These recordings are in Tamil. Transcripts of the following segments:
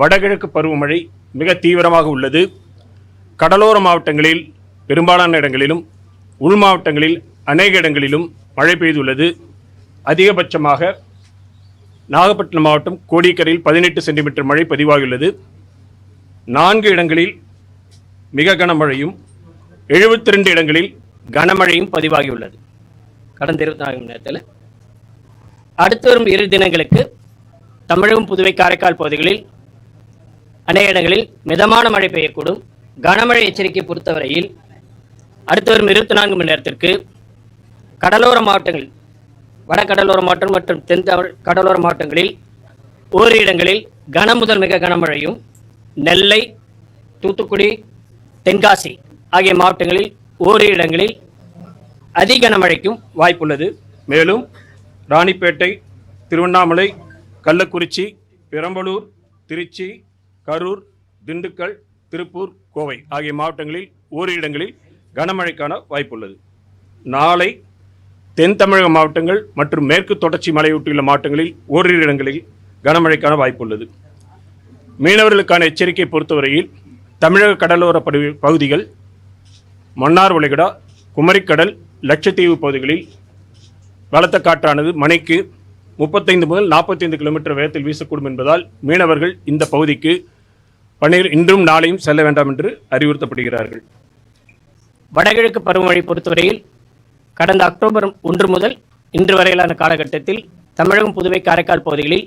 வடகிழக்கு பருவமழை மிக தீவிரமாக உள்ளது. கடலோர மாவட்டங்களில் பெரும்பாலான இடங்களிலும் உள் மாவட்டங்களில் அநேக இடங்களிலும் மழை பெய்துள்ளது. அதிகபட்சமாக நாகப்பட்டினம் மாவட்டம் கோடிக்கரையில் பதினெட்டு சென்டிமீட்டர் மழை பதிவாகியுள்ளது. நான்கு இடங்களில் மிக கனமழையும் எழுபத்தி ரெண்டு இடங்களில் கனமழையும் பதிவாகியுள்ளது. கடந்த இருபத்தி நான்கு மணி நேரத்தில். அடுத்து வரும் இரு தினங்களுக்கு தமிழகம் புதுவை காரைக்கால் பகுதிகளில் அநேக இடங்களில் மிதமான மழை பெய்யக்கூடும். கனமழை எச்சரிக்கை பொறுத்தவரையில் அடுத்து வரும் இருபத்தி நான்கு மணி நேரத்திற்கு கடலோர மாவட்டங்கள் வட கடலோர மாவட்டம் மற்றும் தென் தமிழ் கடலோர மாவட்டங்களில் ஓரு இடங்களில் கன முதல் மிக கனமழையும் நெல்லை தூத்துக்குடி தென்காசி ஆகிய மாவட்டங்களில் ஓரு இடங்களில் அதி கனமழைக்கும் வாய்ப்புள்ளது. மேலும் ராணிப்பேட்டை திருவண்ணாமலை கள்ளக்குறிச்சி பெரம்பலூர் திருச்சி கரூர் திண்டுக்கல் திருப்பூர் கோவை ஆகிய மாவட்டங்களில் ஓரிரு இடங்களில் கனமழைக்கான வாய்ப்புள்ளது. நாளை தென் தமிழக மாவட்டங்கள் மற்றும் மேற்கு தொடர்ச்சி மலையொட்டியுள்ள மாவட்டங்களில் ஓரிரு இடங்களில் கனமழைக்கான வாய்ப்புள்ளது. மீனவர்களுக்கான எச்சரிக்கை பொறுத்தவரையில் தமிழக கடலோர பகுதிகள் மன்னார் உலகடா குமரிக்கடல் லட்சத்தீவு பகுதிகளில் பலத்த காற்றானது மணிக்கு முப்பத்தைந்து முதல் நாற்பத்தைந்து கிலோமீட்டர் வேகத்தில் வீசக்கூடும் என்பதால் மீனவர்கள் இந்த பகுதிக்கு பன்னீர் இன்றும் நாளையும் செல்ல வேண்டாம் என்று அறிவுறுத்தப்படுகிறார்கள். வடகிழக்கு பருவமழை பொறுத்தவரையில் கடந்த அக்டோபர் ஒன்று முதல் இன்று வரையிலான காலகட்டத்தில் தமிழகம் புதுவை காரைக்கால் பகுதிகளில்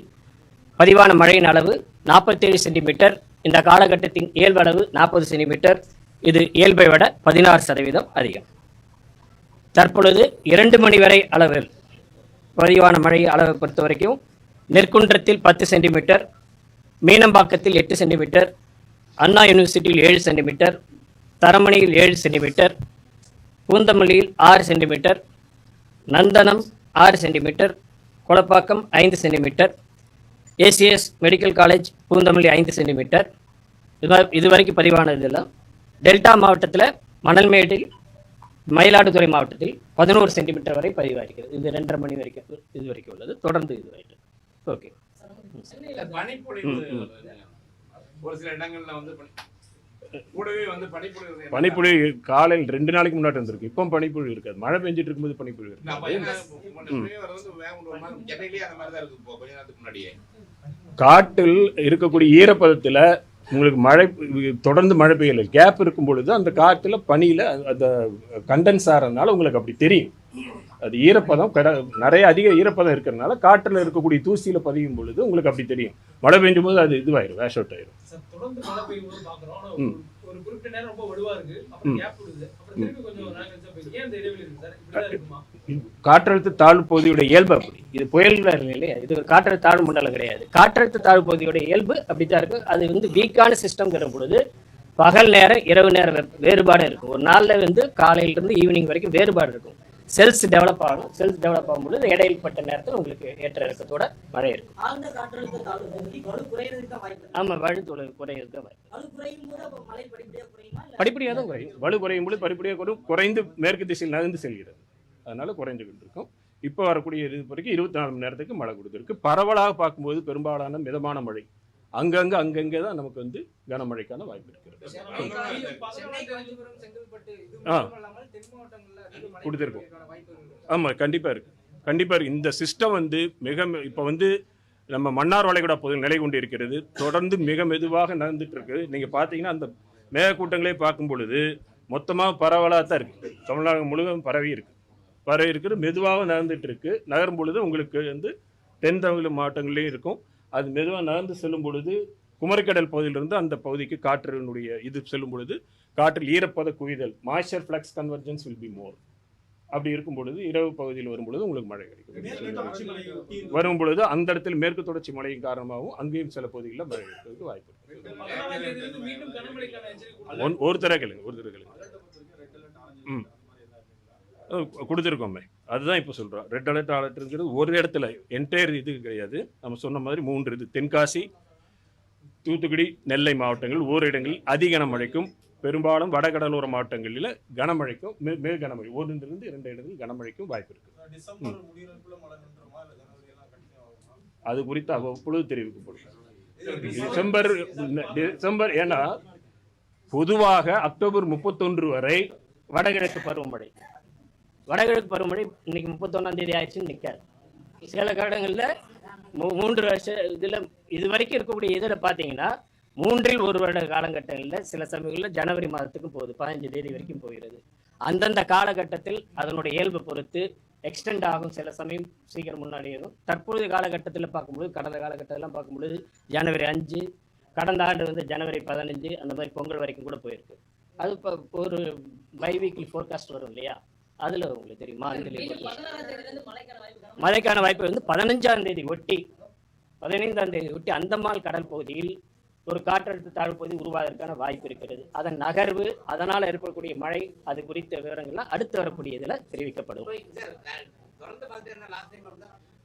பதிவான மழையின் அளவு நாற்பத்தேழு சென்டிமீட்டர் இந்த காலகட்டத்தின் இயல்பு அளவு நாற்பது சென்டிமீட்டர். இது இயல்பை விட பதினாறு சதவீதம் அதிகம். தற்பொழுது இரண்டு மணி வரை அளவில் பதிவான மழை அளவை பொறுத்த வரைக்கும் நெற்குன்றத்தில் பத்து சென்டிமீட்டர் மீனம்பாக்கத்தில் எட்டு சென்டிமீட்டர் அண்ணா யூனிவர்சிட்டியில் ஏழு சென்டிமீட்டர் தரமணியில் ஏழு சென்டிமீட்டர் பூந்தமல்லியில் ஆறு சென்டிமீட்டர் நந்தனம் ஆறு சென்டிமீட்டர் கொளப்பாக்கம் ஐந்து centimetre ACS medical college Poonamallee ஐந்து சென்டிமீட்டர். இது இதுவரைக்கும் பதிவானதெல்லாம் டெல்டா மாவட்டத்தில் மணல்மேட்டில் மயிலாடுதுறை மாவட்டத்தில் பதினோரு சென்டிமீட்டர் வரை பதிவாகிறது. இது ரெண்டரை மணி வரைக்கும் இது வரைக்கும் உள்ளது. தொடர்ந்து இது ஓகே. ஒரு சில இடங்கள்ல வந்து பனி- கூடவே வந்து பனிப்பொழிவு காலையில் ரெண்டு நாளைக்கு முன்னாடி இருந்திருக்கு இப்போ பனிப்பொழிவு இருக்காது. மழை பெஞ்சிட்டு இருக்கும்போது பனிப்பொழிவு இருக்கு. காட்டில் இருக்கக்கூடிய ஈரப்பதத்தில் உங்களுக்கு மழை தொடர்ந்து மழை பெய்யல. கேப் இருக்கும் பொழுது அந்த காற்றுல பனியில் அந்த கண்டென்ஸ் ஆகிறதுனால உங்களுக்கு அப்படி தெரியும். அது ஈரப்பதம் கட நிறைய அதிக ஈரப்பதம் இருக்கிறதுனால காற்றில் இருக்கக்கூடிய தூசியில் பதியும் பொழுது உங்களுக்கு அப்படி தெரியும். மழை பெய்யும் போது அது இதுவாயிரும் வேஷ் அவுட் ஆயிரும். இருக்கு. இருக்கு காற்றழுத்த தாழ்வு பகுதியுடைய இயல்பு அப்படி. இது புயல்கள் இருக்கு இல்லையா? இது காற்றழுத்த தாழ்வு மண்டலம் கிடையாது. காற்றழுத்த தாழ்வு பகுதியோட இயல்பு அப்படித்தான் இருக்கும் அது வந்து வீக்கான சிஸ்டம்ங்கிற பொழுது பகல் நேரம் இரவு நேரம் வேறுபாடு இருக்கும். ஒரு நாளில் வந்து காலையிலிருந்து ஈவினிங் வரைக்கும் வேறுபாடு இருக்கும். செல்ஸ் டெவலப் ஆகும். செல்ஸ் டெவலப் ஆகும்பொழுது இடையில்பட்ட நேரத்தில் உங்களுக்கு ஏற்ற இறக்கத்தோட மழை இருக்கும். குறையறதுக்கு வாய்ப்பு. ஆமாம் வாய்ப்பு. வலு படிப்படியா குறையுமா இல்ல? படிப்படியாக தான் குறையும். வலு குறையும் பொழுது படிப்படியாக குறையும். குறைந்து மேற்கு திசையில் நகர்ந்து செல்கிறது. அதனால குறைந்துகிட்டு இருக்கும். இப்போ வரக்கூடிய இது வரைக்கும் இருபத்தி நாலு மணி நேரத்துக்கு மழை கொடுத்துருக்கு. பரவலாக பார்க்கும்போது பெரும்பாலான மிதமான மழை. அங்கங்கே அங்கங்கே தான் நமக்கு வந்து கனமழைக்கான வாய்ப்பு இருக்கிறது. ஆ. கொடுத்துருக்கோம் ஆமாம் கண்டிப்பாக இருக்குது கண்டிப்பாக இருக்குது இந்த சிஸ்டம் வந்து மிக இப்போ வந்து நம்ம மன்னார் வளைகுடா பகுதியில் நிலை கொண்டு இருக்கிறது. தொடர்ந்து மிக மெதுவாக நடந்துட்டு இருக்கு. நீங்கள் பார்த்தீங்கன்னா அந்த மேகக்கூட்டங்களே பார்க்கும் பொழுது மொத்தமாக பரவலாக தான் இருக்குது தமிழ்நாடு முழுவதும் பரவி இருக்குது பரவி இருக்கிறது மெதுவாக நடந்துட்டு இருக்கு. நகரும் பொழுது உங்களுக்கு வந்து தென் தமிழ் மாவட்டங்கள்லேயும் இருக்கும். அது மெதுவாக நகர்ந்து செல்லும் பொழுது குமரிக்கடல் பகுதியிலிருந்து அந்த பகுதிக்கு காற்றினுடைய இது செல்லும் பொழுது காற்றில் ஈரப்பத குவிதல் moisture flux convergence will be more அப்படி இருக்கும் பொழுது இரவு பகுதியில் வரும் பொழுது உங்களுக்கு மழை கிடைக்கும். வரும் பொழுது அந்த இடத்தில் மேற்கு தொடர்ச்சி மழையின் காரணமாகவும் அங்கேயும் சில பகுதிகளில் மழை இருக்கிறதுக்கு வாய்ப்பு இருக்கு. ஒரு தர கேளுங்க ஒரு தர கேளுங்க. ம். கொடுத்துருக்கோமே. அதுதான் இப்போ சொல்கிறோம் ரெட் அலர்ட் அலர்ட் இருக்கிறது ஒரு இடத்துல என்டையர் இது கிடையாது. நம்ம சொன்ன மாதிரி மூன்று இது. தென்காசி தூத்துக்குடி நெல்லை மாவட்டங்கள் ஓரிடங்களில் அதிக மழைக்கும் பெரும்பாலும் வடகடலோர மாவட்டங்களில் கனமழைக்கும் மே மே கனமழை ஒன்றிலிருந்து இரண்டு இடங்களில் கனமழைக்கும் வாய்ப்பு இருக்குது அது குறித்து அவ்வப்பொழுது தெரிவிக்கப்படும் டிசம்பர் டிசம்பர் ஏன்னா பொதுவாக அக்டோபர் முப்பத்தொன்று வரை வடகிழக்கு பருவமழை. வடகிழக்கு பருவமழை இன்னைக்கு முப்பத்தொன்னாம் தேதி ஆயிடுச்சுன்னு நிற்காது சில காலங்களில் மூன்று வருஷம் இதில் இது வரைக்கும் இருக்கக்கூடிய இதில் பார்த்தீங்கன்னா மூன்றில் ஒரு வருட காலகட்டங்களில் சில சமயங்களில் ஜனவரி மாதத்துக்கும் போகுது பதினஞ்சு தேதி வரைக்கும் போகிறது. அந்தந்த காலகட்டத்தில் அதனுடைய இயல்பு பொறுத்து எக்ஸ்டெண்ட் ஆகும் சில சமயம் சீக்கிரம் முன்னாடி வரும். தற்பொழுது காலகட்டத்தில் பார்க்கும்போது கடந்த காலகட்டத்திலாம் பார்க்கும்பொழுது ஜனவரி அஞ்சு கடந்த ஆண்டு வந்து ஜனவரி பதினஞ்சு அந்த மாதிரி பொங்கல் வரைக்கும் கூட போயிருக்கு. அது இப்போ ஒரு பை வீக்லி ஃபோர்காஸ்ட் வரும் இல்லையா? அதில் உங்களுக்கு தெரியும்? மழைக்கான வாய்ப்பு வந்து பதினஞ்சாம் தேதி ஒட்டி பதினைந்தாம் தேதி ஒட்டி அந்தமான் கடல் பகுதியில் ஒரு காற்றழுத்த தாழ்வு பகுதி உருவாவதற்கான வாய்ப்பு இருக்கிறது. அதன் நகர்வு அதனால் ஏற்படக்கூடிய மழை அது குறித்த விவரங்கள்லாம் அடுத்து வரக்கூடிய இதில் தெரிவிக்கப்படும்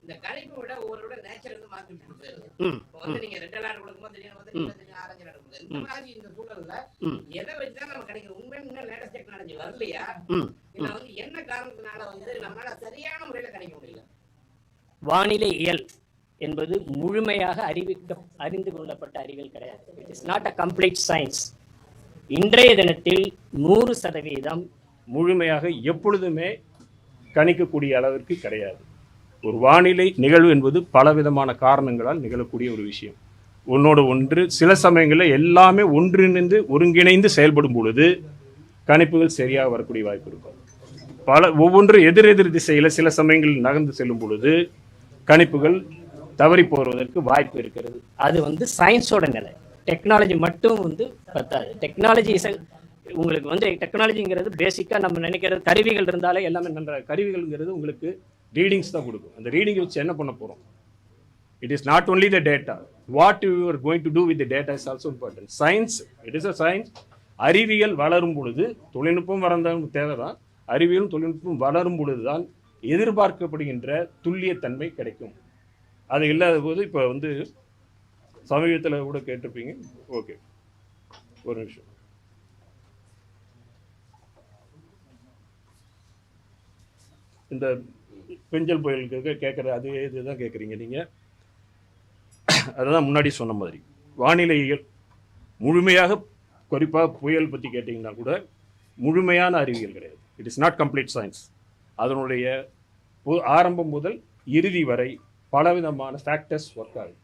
இந்த கணிப்பு விட ஒவ்வொரு நேச்சர் வந்து மாற்றி விட்டு போயிருது ம். இப்போ வந்து நீங்க ரெண்டு நாள் கொடுக்கும்போது திடீர்னு வந்து ஆரஞ்சு நடக்குது இந்த. மாதிரி இந்த சூழல்ல. எதை வச்சுதான் நம்ம கிடைக்கிறோம் உண்மையா இன்னும் லேட்டஸ்ட் டெக்னாலஜி வரலையா? ம். இல்ல வந்து என்ன காரணத்தினால வந்து நம்மளால சரியான முறையில கணிக்க முடியல. வானிலை இயல் என்பது முழுமையாக அறிவிக்க அறிந்து கொள்ளப்பட்ட அறிவியல் கிடையாது. It is not a complete science இன்றைய தினத்தில் நூறு சதவீதம் முழுமையாக எப்பொழுதுமே கணிக்கக்கூடிய அளவிற்கு கிடையாது. ஒரு வானிலை நிகழ்வு என்பது பலவிதமான காரணங்களால் நிகழக்கூடிய ஒரு விஷயம். ஒன்னோடு ஒன்று சில சமயங்களில் எல்லாமே ஒன்றிணைந்து ஒருங்கிணைந்து செயல்படும் பொழுது கணிப்புகள் சரியாக வரக்கூடிய வாய்ப்பு இருக்கும். பல ஒவ்வொன்று எதிரெதிர் திசையில் சில சமயங்களில் நகர்ந்து செல்லும் பொழுது கணிப்புகள் தவறி போவதற்கு வாய்ப்பு இருக்கிறது. அது வந்து சயின்ஸோட நிலை. டெக்னாலஜி மட்டும் வந்து பத்தாது. டெக்னாலஜி உங்களுக்கு வந்து டெக்னாலஜிங்கிறது பேசிக்காக நம்ம நினைக்கிறது கருவிகள் இருந்தாலே எல்லாமே நன்ற கருவிகள்ங்கிறது உங்களுக்கு ரீடிங்ஸ் தான் கொடுக்கும். அந்த ரீடிங் வச்சு என்ன பண்ண போகிறோம் it is not only the data what you are going to do with data is also important science it is a science அறிவியல் வளரும் பொழுது தொழில்நுட்பம் வளர்ந்தவங்க தேவைதான். அறிவியலும் தொழில்நுட்பம் வளரும் பொழுது தான் எதிர்பார்க்கப்படுகின்ற துல்லியத்தன்மை கிடைக்கும். அது இல்லாத போது இப்போ வந்து சமீபத்தில் கூட கேட்டிருப்பீங்க. ஓகே ஒரு நிமிஷம். இந்த பெஞ்சல் புயலுக்கு கேட்குற அதே இதுதான் கேட்குறீங்க நீங்கள் அதுதான் முன்னாடி சொன்ன மாதிரி. வானிலையியல் முழுமையாக குறிப்பாக புயல் பற்றி கேட்டிங்கன்னா கூட முழுமையான அறிவியல் கிடையாது. It is not complete science அதனுடைய பு- ஆரம்பம் முதல் இறுதி வரை பலவிதமான ஃபேக்டர்ஸ் ஒர்க் ஆகுது.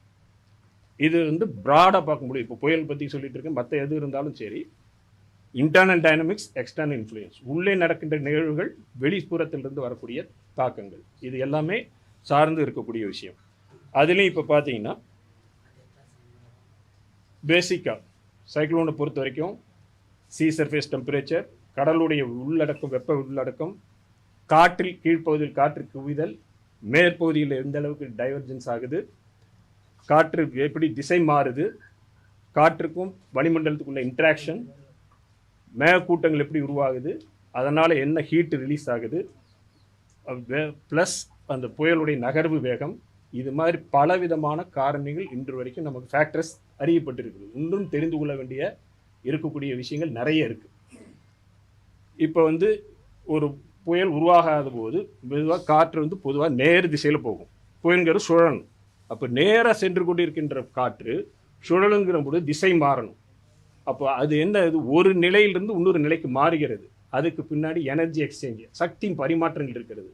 இது வந்து ப்ராடாக பார்க்க முடியும். இப்போ புயல் பற்றி சொல்லிட்டு இருக்கேன். மற்ற எது இருந்தாலும் சரி. இன்டர்னல் டைனமிக்ஸ் எக்ஸ்டர்னல் இன்ஃப்ளூயன்ஸ் உள்ளே நடக்கின்ற நிகழ்வுகள் வெளிப்புறத்திலிருந்து வரக்கூடிய தாக்கங்கள். இது எல்லாமே சார்ந்து இருக்கக்கூடிய விஷயம். அதுலேயும் இப்போ பார்த்தீங்கன்னா பேசிக்காக சைக்ளோனை பொறுத்த வரைக்கும் சீ சர்ஃபேஸ் டெம்பரேச்சர் கடலுடைய உள்ளடக்கம் வெப்ப உள்ளடக்கம் காற்றில் கீழ்ப்பகுதியில் காற்று குவிதல் மேற்பகுதியில் எந்த அளவுக்கு டைவர்ஜென்ஸ் ஆகுது காற்று எப்படி திசை மாறுது காற்றுக்கும் வளிமண்டலத்துக்குள்ள இன்ட்ராக்ஷன் மேகக்கூட்டங்கள் எப்படி உருவாகுது அதனால் என்ன ஹீட் ரிலீஸ் ஆகுது ப்ளஸ் அந்த புயலுடைய நகர்வு வேகம் இது மாதிரி பலவிதமான காரணிகள் இன்று வரைக்கும் நமக்கு ஃபேக்டர்ஸ் அறியப்பட்டிருக்குது. இன்னும் தெரிந்து கொள்ள வேண்டிய இருக்கக்கூடிய விஷயங்கள் நிறைய இருக்குது இப்போ வந்து ஒரு புயல் உருவாகாத போது மெதுவாக காற்று வந்து பொதுவாக நேர் திசையில் போகும். புயல்கிற சுழலும். அப்போ நேராக சென்று கொண்டிருக்கின்ற காற்று சுழலுங்கிற போது திசை மாறணும். அப்போ அது என்ன இது ஒரு நிலையிலிருந்து இன்னொரு நிலைக்கு மாறுகிறது. அதுக்கு பின்னாடி எனர்ஜி எக்ஸ்சேஞ்ச் சக்தியின் பரிமாற்றங்கள் இருக்கிறது.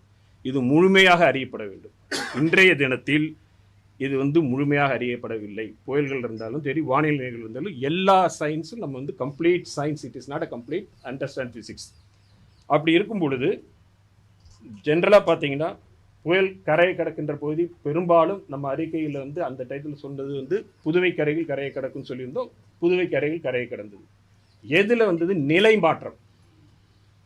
இது முழுமையாக அறியப்பட வேண்டும். இன்றைய தினத்தில் இது வந்து முழுமையாக அறியப்படவில்லை. புயல்கள் இருந்தாலும் சரி வானிலைகள் இருந்தாலும் எல்லா சயின்ஸும் நம்ம வந்து complete science it is not a complete understand physics அப்படி இருக்கும் பொழுது ஜென்ரலாக பார்த்தீங்கன்னா புயல் கரையை கடக்கின்ற பகுதி பெரும்பாலும் நம்ம அறிக்கையில் வந்து அந்த டைட்டில் சொன்னது வந்து புதுவை கரையில் கரையை கடக்கும்னு சொல்லியிருந்தோம். புதுவை கரையில் கரையை கடந்தது. எதில் வந்தது? நிலை மாற்றம்.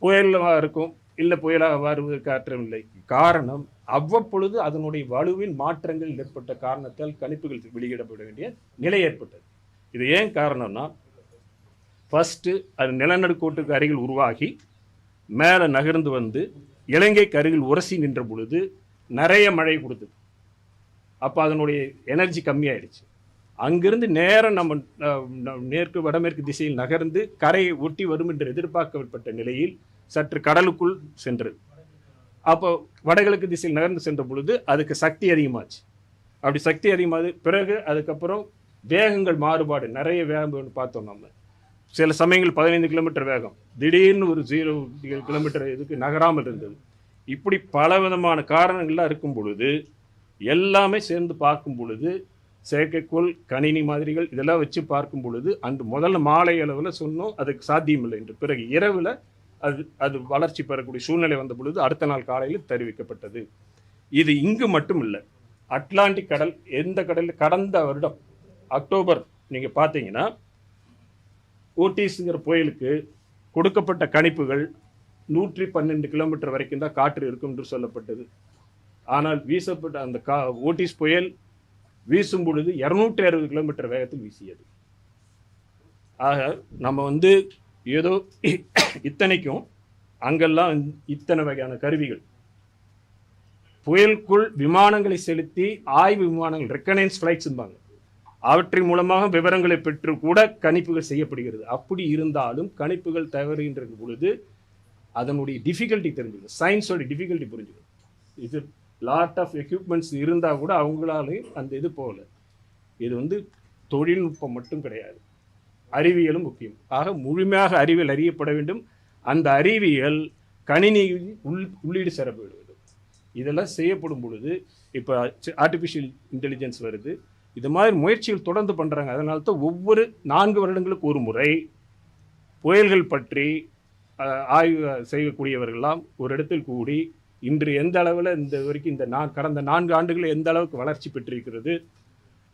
புயலாக இருக்கும் இல்லை புயலாக வருவதற்கு ஆற்றமில்லை காரணம் அவ்வப்பொழுது அதனுடைய வலுவின் மாற்றங்கள் ஏற்பட்ட காரணத்தால் கணிப்புகள் வெளியிடப்பட வேண்டிய நிலை ஏற்பட்டது. இது ஏன் காரணம்னா ஃபஸ்ட்டு அது நிலநடுக்கோட்டுக்கு அருகில் உருவாகி மேலே நகர்ந்து வந்து இலங்கைக்கு அருகில் உரசி நின்ற பொழுது நிறைய மழை கொடுத்தது. அப்போ அதனுடைய எனர்ஜி கம்மியாயிடுச்சு. அங்கிருந்து நேரம் நம்ம மேற்கு வடமேற்கு திசையில் நகர்ந்து கரையை ஒட்டி வரும் என்று எதிர்பார்க்கப்பட்ட நிலையில் சற்று கடலுக்குள் சென்றது அப்போ வடகிழக்கு திசையில் நகர்ந்து சென்ற பொழுது அதுக்கு சக்தி அதிகமாச்சு. அப்படி சக்தி அதிகமாகுது பிறகு அதுக்கப்புறம் வேகங்கள் மாறுபாடு நிறைய வேகம் பார்த்தோம் நம்ம. சில சமயங்கள் பதினைந்து கிலோமீட்டர் வேகம். திடீர்னு ஒரு ஜீரோ கிலோமீட்டர் இதுக்கு நகராமல் இருந்தது. இப்படி பல விதமான காரணங்கள்லாம் இருக்கும் பொழுது எல்லாமே சேர்ந்து பார்க்கும் பொழுது செயற்கைக்கோள் கணினி மாதிரிகள் இதெல்லாம் வச்சு பார்க்கும் பொழுது அன்று முதல்ல மாலை அளவில் சொன்னோம் அதுக்கு சாத்தியமில்லை என்று. பிறகு இரவில் அது அது வளர்ச்சி பெறக்கூடிய சூழ்நிலை வந்த பொழுது அடுத்த நாள் காலையில் தெரிவிக்கப்பட்டது. இது இங்கு மட்டும் இல்லை அட்லாண்டிக் கடல் எந்த கடலில் கடந்த வருடம் அக்டோபர் நீங்கள் பார்த்தீங்கன்னா ஓட்டிஸுங்கிற புயலுக்கு கொடுக்கப்பட்ட கணிப்புகள் நூற்றி பன்னெண்டு கிலோமீட்டர் வரைக்கும் தான் காற்று இருக்கும் என்று சொல்லப்பட்டது. ஆனால் வீசப்பட்ட அந்த கா ஓட்டிஸ் புயல் வீசும் பொழுது இரநூற்றி அறுபது கிலோமீட்டர் வேகத்தில் வீசியது. ஆக நம்ம வந்து ஏதோ இத்தனைக்கும் அங்கெல்லாம் இத்தனை வகையான கருவிகள். புயலுக்குள் விமானங்களை செலுத்தி ஆய்வு விமானங்கள் ரெக்கனைன்ஸ் ஃப்ளைட்ஸ்ம்பாங்க அவற்றின் மூலமாக விவரங்களை பெற்று கூட கணிப்புகள் செய்யப்படுகிறது. அப்படி இருந்தாலும் கணிப்புகள் தவறுகின்ற பொழுது அதனுடைய டிஃபிகல்ட்டி தெரிஞ்சுக்கணும். சயின்ஸோட டிஃபிகல்ட்டி புரிஞ்சுக்கணும். இது லாட் ஆஃப் எக்யூப்மெண்ட்ஸ் இருந்தால் கூட அவங்களாலையும் அந்த இது போகலை. இது வந்து தொழில்நுட்பம் மட்டும் கிடையாது. அறிவியலும் முக்கியம். ஆக முழுமையாக அறிவியல் அறியப்பட வேண்டும். அந்த அறிவியல் கணினி உள் உள்ளீடு சேரப்பட வேண்டும். இதெல்லாம் செய்யப்படும் பொழுது இப்போ ஆர்டிஃபிஷியல் இன்டெலிஜென்ஸ் வருது. இது மாதிரி முயற்சிகள் தொடர்ந்து பண்ணுறாங்க அதனால தான் ஒவ்வொரு நான்கு வருடங்களுக்கு ஒரு முறை புயல்கள் பற்றி ஆய்வு செய்யக்கூடியவர்கள்லாம் ஒரு இடத்தில் கூடி இன்று எந்த அளவில் இந்த வரைக்கும் இந்த நான் கடந்த நான்கு ஆண்டுகளில் எந்த அளவுக்கு வளர்ச்சி பெற்றிருக்கிறது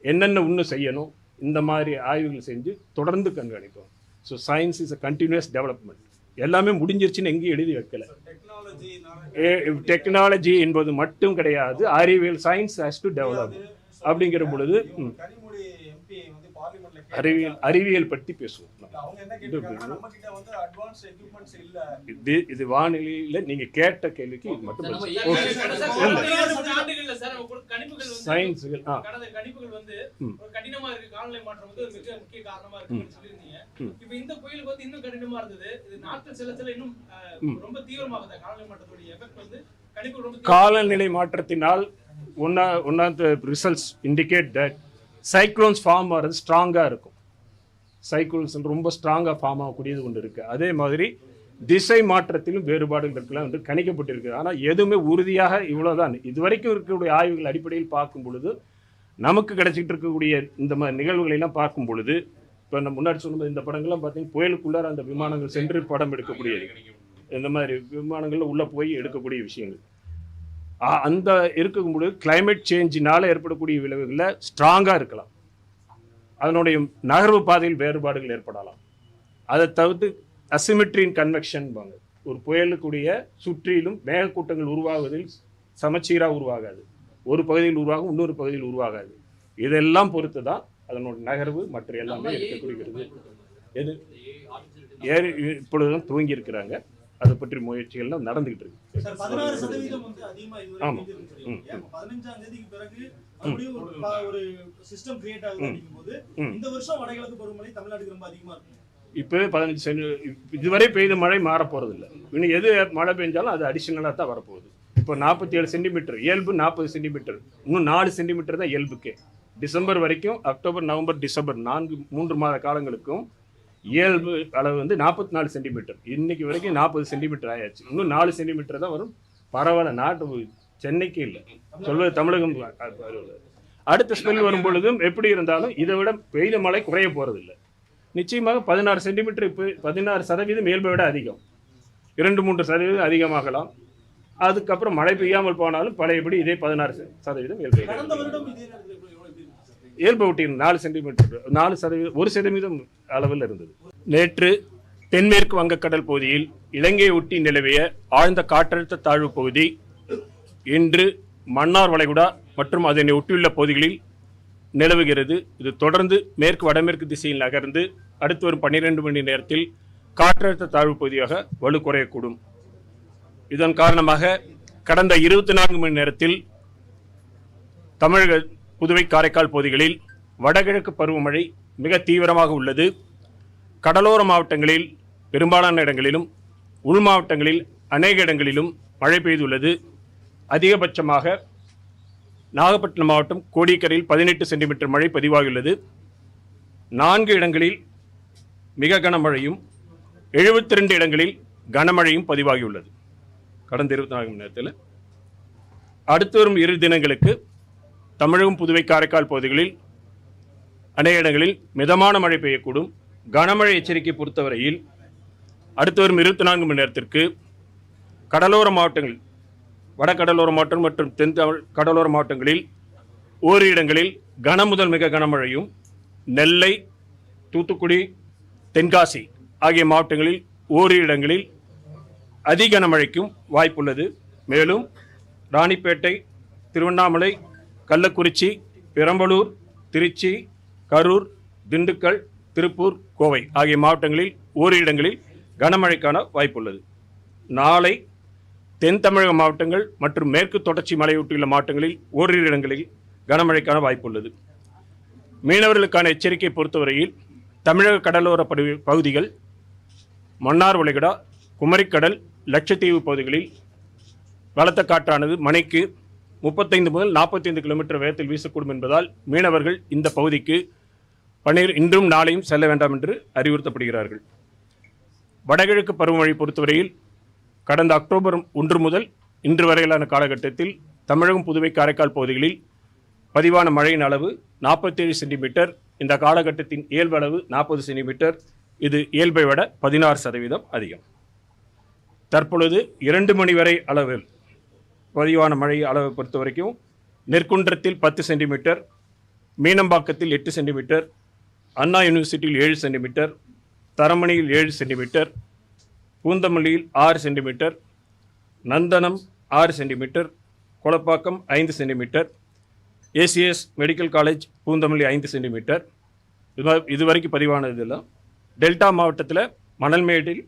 என்னென்ன இன்னும் செய்யணும் இந்த மாதிரி ஆய்வுகள் செஞ்சு தொடர்ந்து கண்காணிப்போம். So science is a continuous development எல்லாமே முடிஞ்சிருச்சுன்னு எங்கேயும் எழுதி வைக்கல. டெக்னாலஜி என்பது மட்டும் கிடையாது அறிவியல் சயின்ஸ் ஹேஸ் டு டெவலப் அப்படிங்கிற பொழுது ம், கனிமொழி எம்பி வந்து பார்லிமெண்ட்ல அறிவியல் அறிவியல் பற்றி பேசுவோம் நம்ம. அவங்க என்ன கேட்டிருக்காங்க நம்ம கிட்ட வந்து அட்வான்ஸ் எக்யூப்மெண்ட்ஸ் இல்ல. இது இது வானிலையில் நீங்க கேட்ட கேள்விக்கு இது மட்டும் சயின்ஸுகள் ஆ. கடந்த கணிப்புகள் வந்து ம். ஒரு கடினமா இருக்கு. காலநிலை மாற்றம் வந்து ஒரு மிக முக்கிய காரணமா இருக்குன்னு சொல்லியிருந்தீங்க. ம். இப்ப இந்த புயலுக்கு வந்து இன்னும் கடினமா இருந்தது. இது நாட்கள் செல்ல செல்ல இன்னும் அஹ், ம். ரொம்ப தீவிரமாகுது. காலநிலை மாற்றத்துடைய எஃபெக்ட் வந்து கணிப்பு ரொம்ப காலநிலை மாற்றத்தினால் ஒன்னா results indicate that cyclones form ஆகிறது ஸ்ட்ராங்காக இருக்கும். சைக்ளோன்ஸ் ரொம்ப ஸ்ட்ராங்காக ஃபார்ம் ஆகக்கூடியது ஒன்று இருக்குது அதே மாதிரி திசை மாற்றத்திலும் வேறுபாடுகள் இருக்கலாம் என்று கணிக்கப்பட்டிருக்கு ஆனால் எதுவுமே உறுதியாக இவ்வளோதான் இதுவரைக்கும் இருக்கக்கூடிய ஆய்வுகள் அடிப்படையில் பார்க்கும் பொழுது நமக்கு கிடைச்சிட்டு இருக்கக்கூடிய இந்த மாதிரி நிகழ்வுகளெல்லாம் பார்க்கும் பொழுது இப்போ நம்ம முன்னாடி சொன்னது இந்த படங்கள்லாம் பார்த்தீங்கன்னா புயலுக்குள்ளார அந்த விமானங்கள் சென்று படம் எடுக்கக்கூடியது. இந்த மாதிரி விமானங்களில் உள்ளே போய் எடுக்கக்கூடிய விஷயங்கள். அந்த இருக்கும்போது climate சேஞ்சினால ஏற்படக்கூடிய விளைவுகளில் ஸ்ட்ராங்காக இருக்கலாம். அதனுடைய நகர்வு பாதையில் வேறுபாடுகள் ஏற்படலாம். அதை தவிர்த்து அசிமெட்ரின் கன்வெக்ஷன்பாங்க ஒரு புயலுக்குடைய சுற்றிலும் மேகக்கூட்டங்கள் உருவாகுவதில் சமச்சீராக உருவாகாது. ஒரு பகுதியில் உருவாகும் இன்னொரு பகுதியில் உருவாகாது. இதெல்லாம் பொறுத்து தான் அதனோட நகர்வு மற்ற எல்லாமே இருக்கக்கூடியது எது? ஏறி இப்பொழுதுதான் துவங்கி இருக்கிறாங்க அதை பற்றி முயற்சிகள்லாம் நடந்துகிட்டு இருக்கு சார் பதினாறு சதவீதம் வந்து அதிகமா இதுவரை ஆமா. பெய்திருக்கு ம், சொல்றீங்க. அப்ப பதினஞ்சாம் தேதிக்கு பிறகு மறுபடியும் ஒரு ப- ஒரு சிஸ்டம் கிரியேட் ஆகுது ம். அப்படிங்கும்போது ம். இந்த வருஷம் வடகிழக்கு பருவமழை தமிழ்நாட்டுக்கு ரொம்ப அதிகமா இருக்கும் இப்போவே பதினஞ்சு சென்டி இதுவரை பெய்த மழை மாற போகிறதில்ல இன்னும் எது மழை பெஞ்சாலும் அது அடிஷனலாக தான் வரப்போகுது இப்போ நாற்பத்தி ஏழு சென்டிமீட்டர் இயல்பு நாற்பது சென்டிமீட்டர் இன்னும் நாலு சென்டிமீட்டர் தான் இயல்புக்கே டிசம்பர் வரைக்கும் அக்டோபர் நவம்பர் டிசம்பர் நான்கு மூன்று மாத காலங்களுக்கும் இயல்பு அளவு வந்து நாற்பத்தி நாலு சென்டிமீட்டர் இன்னைக்கு வரைக்கும் நாற்பது சென்டிமீட்டர் ஆயாச்சு. இன்னும் நாலு சென்டிமீட்டர் தான் வரும். பரவாயில்ல நாட்டு சென்னைக்கு இல்லை. சொல்வது தமிழகம். அடுத்த ஸ்பெல் வரும் பொழுதும் எப்படி இருந்தாலும் இதை விட பெய்த மழை குறைய போகிறதில்ல நிச்சயமாக பதினாறு சென்டிமீட்டர் இப்போ பதினாறு சதவீதம் இயல்பை விட அதிகம். இரண்டு மூன்று சதவீதம் அதிகமாகலாம். அதுக்கப்புறம் மழை பெய்யாமல் போனாலும் பழையபடி இதே பதினாறு சதவீதம் இயல்பை இயல்பு ஒட்டி நாலு சென்டிமீட்டர் நாலு சதவீதம் ஒரு சதவீதம் அளவில் இருந்தது. நேற்று தென்மேற்கு வங்கக்கடல் பகுதியில் இலங்கையை ஒட்டி நிலவிய ஆழ்ந்த காற்றழுத்த தாழ்வு பகுதி இன்று மன்னார் வளைகுடா மற்றும் அதனை ஒட்டியுள்ள பகுதிகளில் நிலவுகிறது. இது தொடர்ந்து மேற்கு வடமேற்கு திசையில் நகர்ந்து அடுத்து வரும் பன்னிரெண்டு மணி நேரத்தில் காற்றழுத்த தாழ்வு பகுதியாக வலு குறையக்கூடும். இதன் காரணமாக கடந்த இருபத்தி நான்கு மணி நேரத்தில் தமிழக புதுவை காரைக்கால் பகுதிகளில் வடகிழக்கு பருவமழை மிக தீவிரமாக உள்ளது. கடலோர மாவட்டங்களில் பெரும்பாலான இடங்களிலும் உள் மாவட்டங்களில் அநேக இடங்களிலும் மழை பெய்துள்ளது. அதிகபட்சமாக நாகப்பட்டினம் மாவட்டம் கோடிக்கரையில் பதினெட்டு சென்டிமீட்டர் மழை பதிவாகியுள்ளது. நான்கு இடங்களில் மிக கனமழையும் எழுபத்தி ரெண்டு இடங்களில் கனமழையும் பதிவாகியுள்ளது. கடந்த இருபத்தி நான்கு மணி நேரத்தில் அடுத்து வரும் இரு தினங்களுக்கு தமிழகம் புதுவை காரைக்கால் பகுதிகளில் அநேக இடங்களில் மிதமான மழை பெய்யக்கூடும். கனமழை எச்சரிக்கை பொறுத்தவரையில் அடுத்து வரும் இருபத்தி நான்கு மணி நேரத்திற்கு கடலோர மாவட்டங்கள் வடகடலோர மாவட்டம் மற்றும் தென் தமிழ் கடலோர மாவட்டங்களில் ஓரு இடங்களில் கன முதல் மிக கனமழையும் நெல்லை தூத்துக்குடி தென்காசி ஆகிய மாவட்டங்களில் ஓரு இடங்களில் அதிக கனமழைக்கும் வாய்ப்புள்ளது. மேலும் ராணிப்பேட்டை திருவண்ணாமலை கள்ளக்குறிச்சி பெரம்பலூர் திருச்சி கரூர் திண்டுக்கல் திருப்பூர் கோவை ஆகிய மாவட்டங்களில் ஓரிரு இடங்களில் கனமழைக்கான வாய்ப்புள்ளது. நாளை தென் தமிழக மாவட்டங்கள் மற்றும் மேற்கு தொடர்ச்சி மலையொட்டியுள்ள மாவட்டங்களில் ஓரிரு இடங்களில் கனமழைக்கான வாய்ப்புள்ளது. மீனவர்களுக்கான எச்சரிக்கை பொறுத்தவரையில் தமிழக கடலோர பகுதிகள் மன்னார் வளைகுடா குமரிக்கடல் லட்சத்தீவு பகுதிகளில் பலத்த காற்றானது மணிக்கு முப்பத்தைந்து முதல் நாற்பத்தைந்து கிலோமீட்டர் வேகத்தில் வீசக்கூடும் என்பதால் மீனவர்கள் இந்த பகுதிக்கு பன்னீர் இன்றும் நாளையும் செல்ல வேண்டாம் என்று அறிவுறுத்தப்படுகிறார்கள். வடகிழக்கு பருவமழை பொறுத்தவரையில் கடந்த அக்டோபர் ஒன்று முதல் இன்று வரையிலான காலகட்டத்தில் தமிழகம் புதுவை காரைக்கால் பகுதிகளில் பதிவான மழையின் அளவு நாற்பத்தேழு சென்டிமீட்டர் இந்த காலகட்டத்தின் இயல்பு அளவு நாற்பது சென்டிமீட்டர் இது இயல்பை விட பதினாறு சதவீதம் அதிகம். தற்பொழுது இரண்டு மணி வரை அளவில் பதிவான மழை அளவை பொறுத்த வரைக்கும் நெற்குன்றத்தில் பத்து சென்டிமீட்டர் மீனம்பாக்கத்தில் எட்டு சென்டிமீட்டர் அண்ணா யூனிவர்சிட்டியில் ஏழு சென்டிமீட்டர் தரமணியில் ஏழு சென்டிமீட்டர் பூந்தமல்லியில் ஆறு சென்டிமீட்டர் நந்தனம் ஆறு சென்டிமீட்டர் கொலப்பாக்கம் ஐந்து centimetre ACS medical college Poonamallee ஐந்து சென்டிமீட்டர். இது இதுவரைக்கும் பதிவானது இல்லை டெல்டா மாவட்டத்தில் மணல்மேட்டில்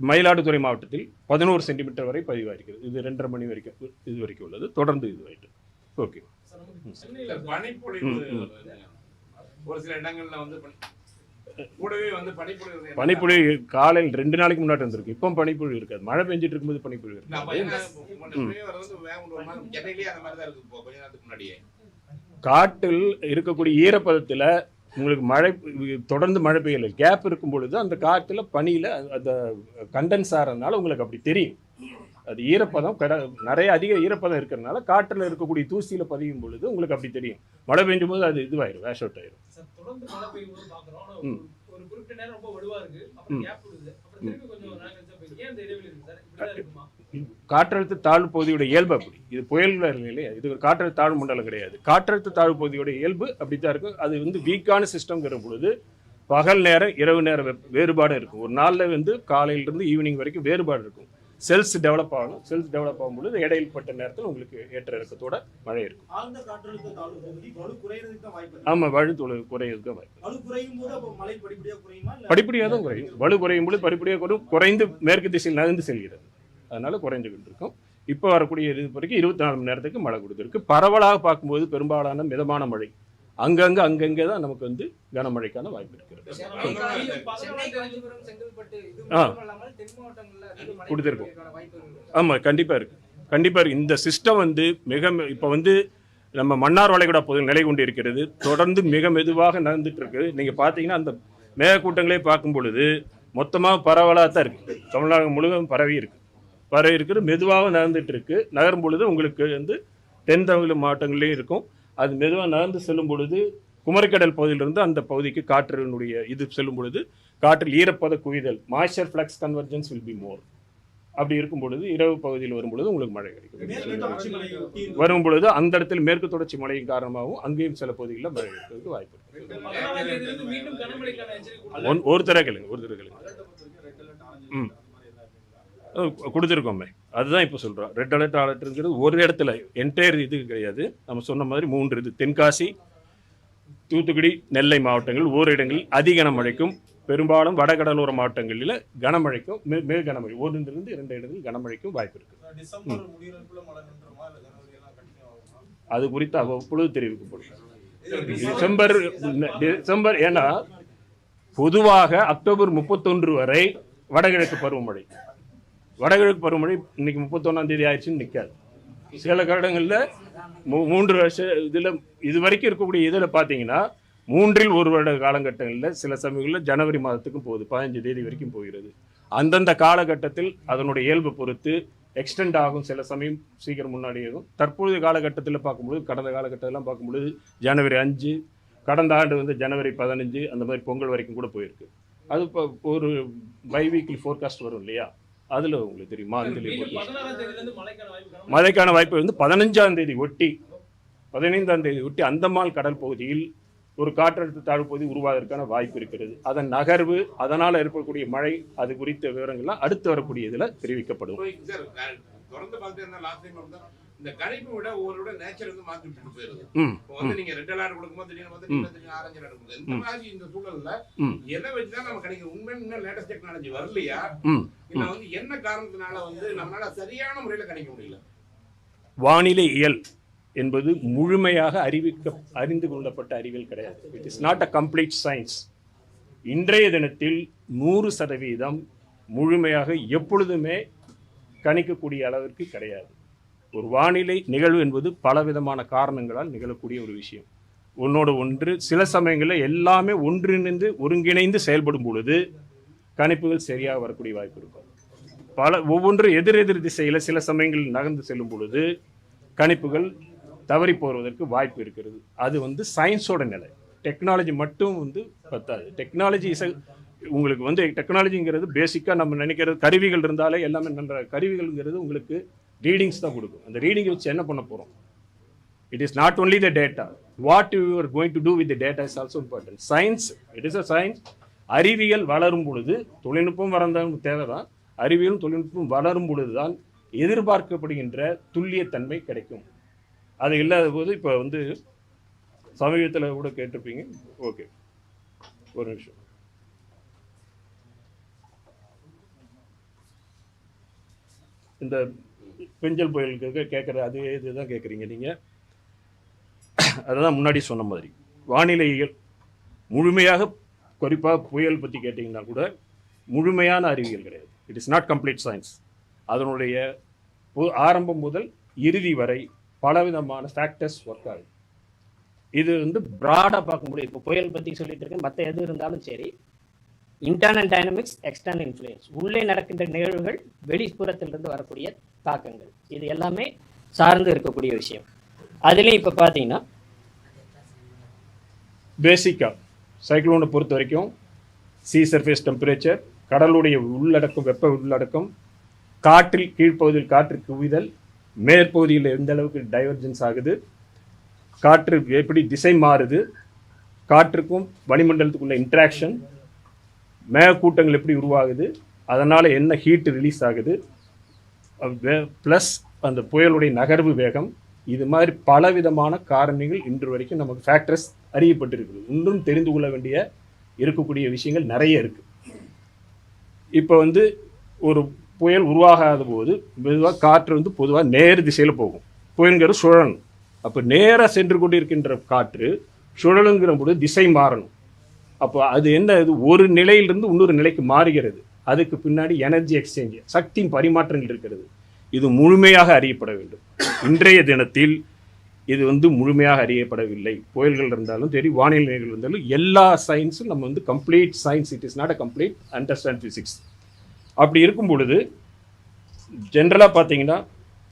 மயிலாடுதுறை மாவட்டத்தில் பதினோரு சென்டிமீட்டர் வரை பதிவாயிருக்கிறது. இது ரெண்டரை மணி வரைக்கும் இது வரைக்கும் உள்ளது. தொடர்ந்து இது ஆயிட்டு. ஓகே. ஒரு சில இடங்கள்ல வந்து பனி- கூடவே வந்து பனிப்பொழிவு காலையில் ரெண்டு நாளைக்கு முன்னாடி இருந்திருக்கு இப்போ பனிப்பொழிவு இருக்காது. மழை பெஞ்சிட்டு இருக்கும்போது பனிப்பொழிவு இருக்காது காட்டில் இருக்கக்கூடிய ஈரப்பதத்தில் உங்களுக்கு மழை தொடர்ந்து மழை பெய்யல. கேப் இருக்கும் பொழுது அந்த காற்றுல பனியில் அந்த கண்டென்ஸ் ஆகிறதுனால உங்களுக்கு அப்படி தெரியும். அது ஈரப்பதம் கட நிறைய அதிக ஈரப்பதம் இருக்கிறதுனால காற்றில் இருக்கக்கூடிய தூசியில் பதியும் பொழுது உங்களுக்கு அப்படி தெரியும். மழை பெய்யும் போது அது இதுவாயிரும் வேஷ் அவுட் ஆயிரும். ஒரு- காற்றழுத்த தாழ்வு பகுதியோட இயல்பு அப்படி. இது புயல் இல்லையா? இது ஒரு காற்றழுத்த தாழ்வு மண்டலம் கிடையாது. காற்றழுத்த தாழ்வு பகுதியோட இயல்பு அப்படித்தான் இருக்கும். அது வந்து வீக்கான சிஸ்டம்ங்கிற பொழுது பகல் நேரம் இரவு நேரம் வேறுபாடு இருக்கும். ஒரு நாளில் வந்து காலையிலிருந்து ஈவினிங் வரைக்கும் வேறுபாடு இருக்கும். செல்ஸ் டெவலப் ஆகணும். செல்ஸ் டெவலப் ஆகும் பொழுது இடையில்பட்ட நேரத்தில் உங்களுக்கு ஏற்ற இறக்கத்தோட மழை இருக்கும். பகுதி வலு தான். ஆமாம் வழுத்தொழு குறையிறதுக்கு வாய்ப்பு படிப்படியாக தான் குறையும். வலு குறையும் பொழுது படிப்படியாக குறையும். குறைந்து மேற்கு திசையில் நகர்ந்து செல்கிறது. அதனால குறைஞ்சுக்கிட்டு இருக்கும் இப்போ வரக்கூடிய இது வரைக்கும் இருபத்தி நாலு மணி நேரத்துக்கு மழை கொடுத்துருக்கு. பரவலாக பார்க்கும்போது பெரும்பாலான மிதமான மழை. அங்கங்கே அங்கங்கே தான் நமக்கு வந்து கனமழைக்கான வாய்ப்பு இருக்கிறது. ஆ. கொடுத்திருக்கோம். ஆமாம் கண்டிப்பாக இருக்குது கண்டிப்பாக இருக்குது இந்த சிஸ்டம் வந்து மிக இப்போ வந்து நம்ம மன்னார் வளைகுடா பகுதியில் நிலை கொண்டு இருக்கிறது. தொடர்ந்து மிக மெதுவாக நகர்ந்துட்டு இருக்கு நீங்கள் பார்த்தீங்கன்னா அந்த மேகக்கூட்டங்களே பார்க்கும் பொழுது மொத்தமாக பரவலாக தான் இருக்குது தமிழ்நாடு முழுவதும் பரவி இருக்கு. பரவி இருக்குது மெதுவாக நகர்ந்துட்டு இருக்கு. நகரும் பொழுது உங்களுக்கு வந்து தென் தமிழ் மாவட்டங்கள்லேயும் இருக்கும். அது மெதுவாக நகர்ந்து செல்லும் பொழுது குமரிக்கடல் பகுதியிலிருந்து அந்த பகுதிக்கு காற்றினுடைய இது செல்லும் பொழுது காற்றில் ஈரப்பத குவிதல் moisture flux convergence will be more அப்படி இருக்கும் பொழுது இரவு பகுதியில் வரும் பொழுது உங்களுக்கு மழை கிடைக்கும். வரும் பொழுது அந்த இடத்துல மேற்கு தொடர்ச்சி மழையின் காரணமாகவும் அங்கேயும் சில பகுதிகளில் மழை இருக்கிறதுக்கு வாய்ப்பு இருக்கு. ஒரு தர கேளுங்க ஒரு தர கேளுங்க. ம். கொடுத்துருக்கோமே அதுதான் இப்போ சொல்கிறோம் ரெட் அலர்ட் அலர்ட்ங்கிறது ஒரு இடத்துல என்டையர் இது கிடையாது. நம்ம சொன்ன மாதிரி மூன்று இது. தென்காசி தூத்துக்குடி நெல்லை மாவட்டங்கள் ஓரிடங்களில் அதிக கனமழைக்கும் பெரும்பாலும் வடகடலோர மாவட்டங்களில் கனமழைக்கும் மிக மிக கனமழை ஒன்றிலிருந்து இரண்டு இடங்களில் கனமழைக்கும் வாய்ப்பு இருக்கு. அது குறித்து அவ்வப்பொழுது தெரிவிக்கப்படும் டிசம்பர் டிசம்பர் ஏன்னா பொதுவாக அக்டோபர் முப்பத்தொன்று வரை வடகிழக்கு பருவமழை. வடகிழக்கு பருவமழை இன்னைக்கு முப்பத்தொன்னாம் தேதி ஆயிடுச்சுன்னு நிற்காது சில கடங்களில் மூ மூன்று வருஷ இதில் இது வரைக்கும் இருக்கக்கூடிய இதில் பார்த்தீங்கன்னா மூன்றில் ஒரு வருட காலகட்டங்களில் சில சமயங்களில் ஜனவரி மாதத்துக்கும் போகுது பதினஞ்சு தேதி வரைக்கும் போகிறது. அந்தந்த காலகட்டத்தில் அதனுடைய இயல்பு பொறுத்து எக்ஸ்டெண்ட் ஆகும் சில சமயம் சீக்கிரம் முன்னாடி ஆகும். தற்போதைய காலகட்டத்தில் பார்க்கும்பொழுது கடந்த காலகட்டத்திலாம் பார்க்கும்பொழுது ஜனவரி அஞ்சு கடந்த ஆண்டு வந்து ஜனவரி பதினஞ்சு அந்த மாதிரி பொங்கல் வரைக்கும் கூட போயிருக்கு. அது இப்போ ஒரு பை வீக்லி ஃபோர்காஸ்ட் வரும் இல்லையா? அதில் உங்களுக்கு தெரியும்? கனமழை மழைக்கான வாய்ப்பு வந்து பதினஞ்சாம் தேதி ஒட்டி பதினைந்தாம் தேதி ஒட்டி அந்தமான் கடல் பகுதியில் ஒரு காற்றழுத்த தாழ்வு பகுதி உருவாவதற்கான வாய்ப்பு இருக்கிறது. அதன் நகர்வு அதனால் ஏற்படக்கூடிய மழை அது குறித்த விவரங்கள்லாம் அடுத்து வரக்கூடிய இதில் தெரிவிக்கப்படும் இந்த கணிப்பை விட ஒவ்வொருட நேச்சர் வந்து மாத்தி விட்டுட்டு போயிருது. இப்போ வந்து நீங்க ரெட் அலர்ட் கொடுக்கும்போது திடீர்னு வந்து நீங்க ஆரஞ்சு கொடுக்குது இந்த மாதிரி இந்த சூழல்ல. எதை வச்சுதான் நம்ம கிடைக்கும் உண்மை இன்னும் லேட்டஸ்ட் டெக்னாலஜி வரலையா? இல்ல வந்து என்ன காரணத்தினால வந்து நம்மளால சரியான முறையில கணிக்க முடியல? வானிலை இயல் என்பது முழுமையாக அறிவிக்க அறிந்து கொள்ளப்பட்ட அறிவியல் கிடையாது. It is not a complete science இன்றைய தினத்தில் நூறு சதவீதம் முழுமையாக எப்பொழுதுமே கணிக்கக்கூடிய அளவிற்கு கிடையாது. ஒரு வானிலை நிகழ்வு என்பது பலவிதமான காரணங்களால் நிகழக்கூடிய ஒரு விஷயம். ஒன்னோடு ஒன்று சில சமயங்களில் எல்லாமே ஒன்றிணைந்து ஒருங்கிணைந்து செயல்படும் பொழுது கணிப்புகள் சரியாக வரக்கூடிய வாய்ப்பு இருக்கும். பல ஒவ்வொன்று எதிரெதிர் திசையில் சில சமயங்களில் நகர்ந்து செல்லும் பொழுது கணிப்புகள் தவறி போவதற்கு வாய்ப்பு இருக்கிறது. அது வந்து சயின்ஸோட நிலை. டெக்னாலஜி மட்டும் வந்து பத்தாது. டெக்னாலஜி இசை உங்களுக்கு வந்து டெக்னாலஜிங்கிறது பேசிக்காக நம்ம நினைக்கிறது கருவிகள் இருந்தாலே எல்லாமே நன்ற கருவிகள்ங்கிறது உங்களுக்கு ரீடிங்ஸ் தான் கொடுக்கும். அந்த ரீடிங் வச்சு என்ன பண்ண போகிறோம் it is not only the data what you are going to do with data is also important science it is a science அறிவியல் வளரும் பொழுது தொழில்நுட்பம் வளர்ந்தாலும் தேவை தான் அறிவியலும் தொழில்நுட்பம் வளரும் பொழுது தான் எதிர்பார்க்கப்படுகின்ற துல்லியத்தன்மை கிடைக்கும். அது இல்லாத போது இப்போ வந்து சமீபத்தில் கூட கேட்டிருப்பீங்க. ஓகே ஒரு நிமிஷம். இந்த பெஞ்சல் புயலுக்கு கேட்குற அதே இதுதான் கேட்குறீங்க நீங்கள் அதுதான் முன்னாடி சொன்ன மாதிரி வானிலையியல் முழுமையாக குறிப்பாக புயல் பற்றி கேட்டிங்கன்னா கூட முழுமையான அறிவியல் கிடையாது. It is not complete science அதனுடைய பு- ஆரம்பம் முதல் இறுதி வரை பலவிதமான ஃபேக்டர்ஸ் ஒர்க் ஆகுது. இது வந்து ப்ராடாக பார்க்க முடியும் இப்போ புயல் பற்றி சொல்லிட்டு இருக்கேன். மற்ற எது இருந்தாலும் சரி இன்டர்னல் டைனமிக்ஸ் எக்ஸ்டர்னல் இன்ஃப்ளூயன்ஸ் உள்ளே நடக்கின்ற நிகழ்வுகள் வெளிப்புறத்திலிருந்து வரக்கூடிய தாக்கங்கள். இது எல்லாமே சார்ந்து இருக்கக்கூடிய விஷயம். அதுலேயும் இப்போ பார்த்தீங்கன்னா பேசிக்காக சைக்ளோனை பொறுத்த வரைக்கும் சீ சர்ஃபேஸ் டெம்பரேச்சர் கடலுடைய உள்ளடக்கம் வெப்ப உள்ளடக்கம் காற்றில் கீழ்ப்பகுதியில் காற்று குவிதல் மேற்பகுதியில் எந்த அளவுக்கு டைவர்ஜென்ஸ் ஆகுது காற்று எப்படி திசை மாறுது காற்றுக்கும் வளிமண்டலத்துக்குள்ள இன்ட்ராக்ஷன் மேகக்கூட்டங்கள் எப்படி உருவாகுது? அதனால் என்ன ஹீட் ரிலீஸ் ஆகுது? ப்ளஸ் அந்த புயலுடைய நகர்வு வேகம் இது மாதிரி பலவிதமான காரணிகள் இன்று வரைக்கும் நமக்கு ஃபேக்டர்ஸ் அறியப்பட்டிருக்குது. இன்னும் தெரிந்து கொள்ள வேண்டிய இருக்கக்கூடிய விஷயங்கள் நிறைய இருக்குது இப்போ வந்து ஒரு புயல் உருவாகாத போது மெதுவாக காற்று வந்து பொதுவாக நேர் திசையில் போகும். புயல்ங்கிறது சுழலும். அப்போ நேராக சென்று கொண்டிருக்கின்ற காற்று சுழலுங்கிற போது திசை மாறணும். அப்போ அது என்ன இது ஒரு நிலையிலிருந்து இன்னொரு நிலைக்கு மாறுகிறது. அதுக்கு பின்னாடி எனர்ஜி எக்ஸ்சேஞ்ச் சக்தியின் பரிமாற்றங்கள் இருக்கிறது. இது முழுமையாக அறியப்பட வேண்டும். இன்றைய தினத்தில் இது வந்து முழுமையாக அறியப்படவில்லை. புயல்கள் இருந்தாலும் சரி வானிலை நிலைகள் இருந்தாலும் எல்லா சயின்ஸும் நம்ம வந்து complete science it is not a complete understand physics அப்படி இருக்கும் பொழுது ஜென்ரலாக பார்த்தீங்கன்னா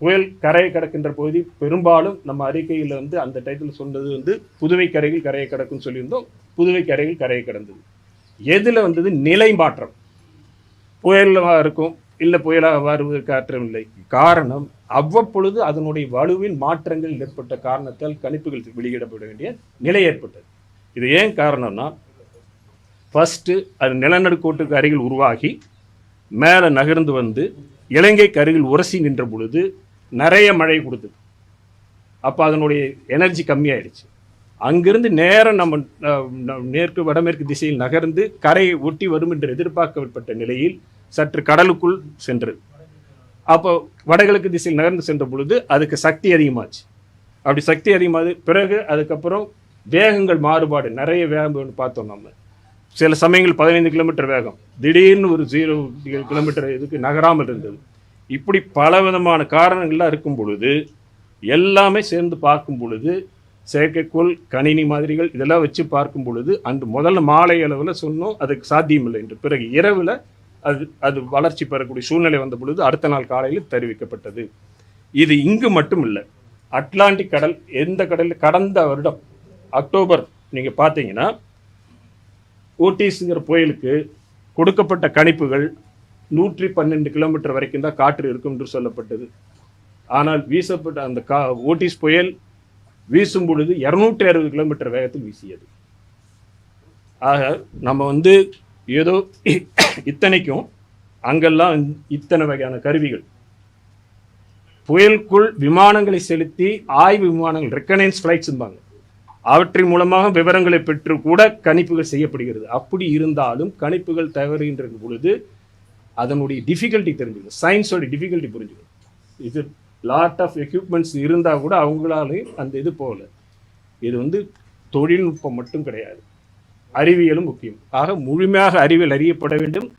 புயல் கரையை கடக்கின்ற பகுதி பெரும்பாலும் நம்ம அறிக்கையில் வந்து அந்த டைத்தில் சொன்னது வந்து புதுவை கரையில் கரையை கடக்கும்னு சொல்லியிருந்தோம். புதுவை கரையில் கரையை கடந்தது. எதில் வந்தது நிலை மாற்றம். புயலாக இருக்கும் இல்லை புயலாக வருவதற்கு ஆற்றமில்லை காரணம் அவ்வப்பொழுது அதனுடைய வலுவின் மாற்றங்கள் ஏற்பட்ட காரணத்தால் கணிப்புகள் வெளியிடப்பட வேண்டிய நிலை ஏற்பட்டது. இது ஏன் காரணம்னா ஃபஸ்ட்டு அது நிலநடுக்கோட்டுக்கு அருகில் உருவாகி மேலே நகர்ந்து வந்து இலங்கைக்கு அருகில் உரசி நின்ற பொழுது நிறைய மழை கொடுத்தது. அப்போ அதனுடைய எனர்ஜி கம்மியாயிடுச்சு. அங்கிருந்து நேரம் நம்ம அஹ், மேற்கு வடமேற்கு திசையில் நகர்ந்து கரையை ஒட்டி வரும் என்று எதிர்பார்க்கப்பட்ட நிலையில் சற்று கடலுக்குள் சென்றது அப்போ வடகிழக்கு திசையில் நகர்ந்து சென்ற பொழுது அதுக்கு சக்தி அதிகமாச்சு. அப்படி சக்தி அதிகமாகுது பிறகு அதுக்கப்புறம் வேகங்கள் மாறுபாடு நிறைய வேகம் பார்த்தோம் நம்ம. சில சமயங்கள் பதினைந்து கிலோமீட்டர் வேகம் திடீர்னு ஒரு ஜீரோ கிலோமீட்டர் இதுக்கு நகராமல் இருந்தது. இப்படி பல விதமான காரணங்கள்லாம் இருக்கும் பொழுது எல்லாமே சேர்ந்து பார்க்கும் பொழுது செயற்கைக்கோள் கணினி மாதிரிகள் இதெல்லாம் வச்சு பார்க்கும் பொழுது அன்று முதல்ல மாலை அளவில் சொன்னோம் அதுக்கு சாத்தியமில்லை என்று. பிறகு இரவில் அது அது வளர்ச்சி பெறக்கூடிய சூழ்நிலை வந்த பொழுது அடுத்த நாள் காலையில் தெரிவிக்கப்பட்டது. இது இங்கு மட்டும் இல்லை அட்லாண்டிக் கடல் எந்த கடலில் கடந்த வருடம் அக்டோபர் நீங்கள் பார்த்தீங்கன்னா ஊட்டிஸுங்கிற புயலுக்கு கொடுக்கப்பட்ட கணிப்புகள் நூற்றி பன்னெண்டு கிலோமீட்டர் வரைக்கும் தான் காற்று இருக்கும் என்று சொல்லப்பட்டது. ஆனால் வீசப்பட்ட அந்த கா ஓட்டிஸ் புயல் வீசும் பொழுது இரநூற்றி அறுபது கிலோமீட்டர் வேகத்தில் வீசியது. ஆக நம்ம வந்து ஏதோ இத்தனைக்கும் அங்கெல்லாம் இத்தனை வகையான கருவிகள். புயலுக்குள் விமானங்களை செலுத்தி ஆய்வு விமானங்கள் ரெக்கனைன்ஸ் ஃப்ளைட்ஸ்ம்பாங்க அவற்றின் மூலமாக விவரங்களை பெற்று கூட கணிப்புகள் செய்யப்படுகிறது. அப்படி இருந்தாலும் கணிப்புகள் தவறுகின்ற பொழுது அதனுடைய டிஃபிகல்ட்டி தெரிஞ்சுக்கணும். சயின்ஸோட டிஃபிகல்ட்டி புரிஞ்சுக்கணும். இது லாட் ஆஃப் எக்யூப்மெண்ட்ஸ் இருந்தால் கூட அவங்களாலையும் அந்த இது போகல. இது வந்து தொழில்நுட்பம் மட்டும் கிடையாது. அறிவியலும் முக்கியம். ஆக முழுமையாக அறிவியல் அறியப்பட வேண்டும்.